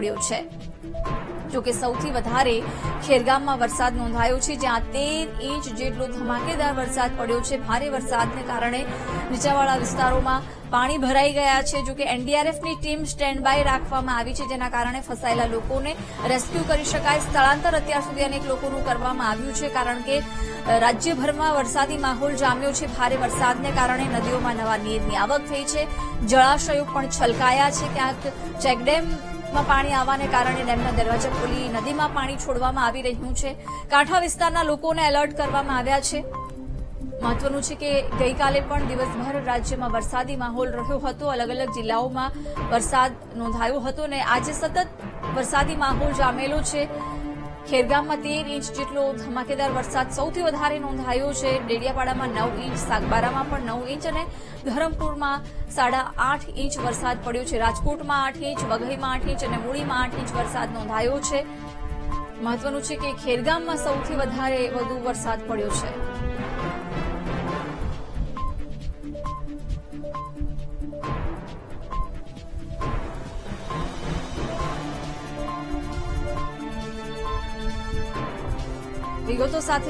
પડ્યો છે. જોકે સૌથી વધારે ખેરગામમાં વરસાદ નોંધાયો છે, જ્યાં તેર ઇંચ જેટલો ધમાકેદાર વરસાદ પડ્યો છે. ભારે વરસાદને કારણે નીચાણવાળા વિસ્તારોમાં પાણી ભરાઈ ગયા છે. જોકે એનડીઆરએફની ટીમ સ્ટેન્ડ બાય રાખવામાં આવી છે, જેના કારણે ફસાયેલા લોકોને રેસ્ક્યુ કરી શકાય. સ્થળાંતર અત્યાર સુધી અનેક લોકોનું કરવામાં આવ્યું છે, કારણ કે રાજ્યભરમાં વરસાદી માહોલ જામ્યો છે. ભારે વરસાદને કારણે નદીઓમાં નવા નીરની આવક થઈ છે. જળાશયો પણ છલકાયા છે. ક્યાંક ચેકડેમમાં પાણી આવવાને કારણે ડેમના દરવાજા ખોલી નદીમાં પાણી છોડવામાં આવી રહ્યું છે. કાંઠા વિસ્તારના લોકોને એલર્ટ કરવામાં આવ્યા છે. મહત્વનું છે કે ગઈકાલે પણ દિવસભર રાજ્યમાં વરસાદી માહોલ રહ્યો હતો. અલગ અલગ જિલ્લાઓમાં વરસાદ નોંધાયો હતો અને આજે સતત વરસાદી માહોલ જામેલો છે. ખેરગામમાં તેર ઇંચ જેટલો ધમાકેદાર વરસાદ સૌથી વધારે નોંધાયો છે. ડેડિયાપાડામાં નવ ઇંચ, સાગબારામાં પણ નવ ઇંચ અને ધરમપુરમાં સાડા આઠ ઇંચ વરસાદ પડ્યો છે. રાજકોટમાં આઠ ઇંચ, વઘઈમાં આઠ ઇંચ અને મૂળીમાં આઠ ઇંચ વરસાદ નોંધાયો છે. મહત્વનું છે કે ખેરગામમાં સૌથી વધારે વધુ વરસાદ પડ્યો છે. વિગતો સાથે